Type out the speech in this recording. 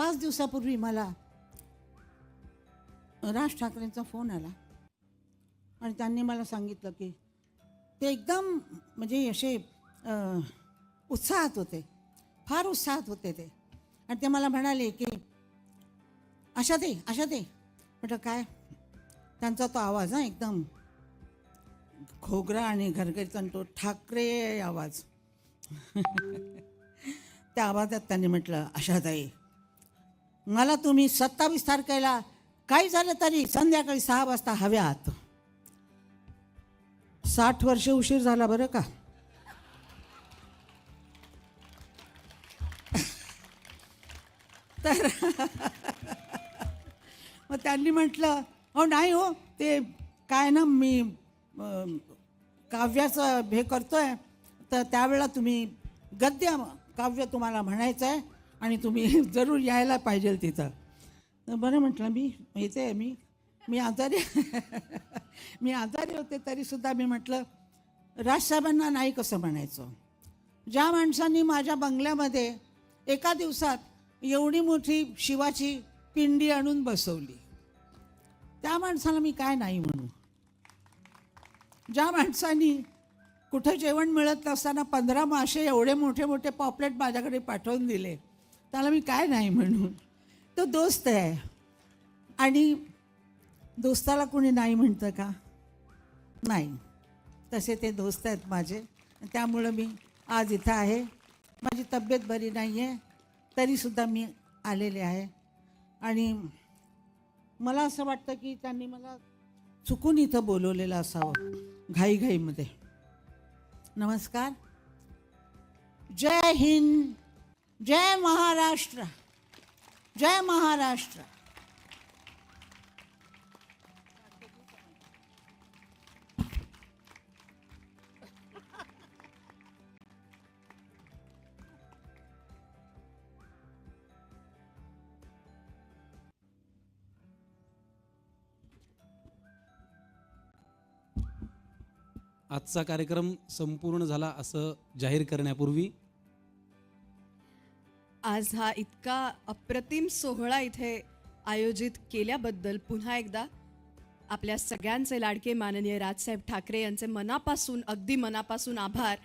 पाच दिवसापूर्वी मला राज ठाकरेंचा फोन आला. आणि त्यांनी मला सांगितलं की ते एकदम म्हणजे असे उत्साहात होते. फार उत्साहात होते ते. आणि ते मला म्हणाले की अशा ते अशा ते म्हटलं काय? त्यांचा तो आवाज हा एकदम खोगरा आणि घरगरीचा तो ठाकरे आवाज. त्या आवाजात त्यांनी म्हटलं आशाताई मला तुम्ही सत्तावीस तारखेला काही झालं तरी संध्याकाळी सहा वाजता हव्या आहात साठ वर्ष उशीर झाला बरं का? तर मग त्यांनी म्हटलं हो नाही हो ते काय ना मी काव्याचं हे करतोय तर त्यावेळेला तुम्ही गद्य काव्य तुम्हाला म्हणायचं आहे आणि तुम्ही जरूर यायला पाहिजे तिथं. तर बरं म्हटलं मी येते मी मी आजारी मी आजारी होते तरीसुद्धा मी म्हटलं राजसाहेबांना नाही कसं म्हणायचं? ज्या माणसांनी माझ्या बंगल्यामध्ये एका दिवसात एवढी मोठी शिवाची पिंडी आणून बसवली त्या माणसाला मी काय नाही म्हणू? ज्या माणसांनी कुठं जेवण मिळत नसताना पंधरा मासे एवढे मोठे मोठे पॉपलेट माझ्याकडे पाठवून दिले त्याला मी काय नाही म्हणू. तो दोस्त आहे. आणि दोस्ताला कोणी नाही म्हणतं का? नाही. तसे ते दोस्त आहेत माझे. त्यामुळं मी आज इथं आहे. माझी तब्येत बरी नाही आहे तरीसुद्धा मी आलेले आहे. आणि मला असं वाटतं की त्यांनी मला चुकून इथं बोलवलेलं असावं. घाईघाईमध्ये. नमस्कार. जय हिंद. जय महाराष्ट्र जय महाराष्ट्र. आजचा कार्यक्रम संपूर्ण झाला असं जाहीर करण्यापूर्वी आज हा इतका अप्रतिम सोहळा इथे आयोजित केल्याबद्दल पुन्हा एकदा आपल्या सगळ्यांचे लाडके माननीय राजसाहेब ठाकरे यांचे मनापासून अगदी मनापासून आभार.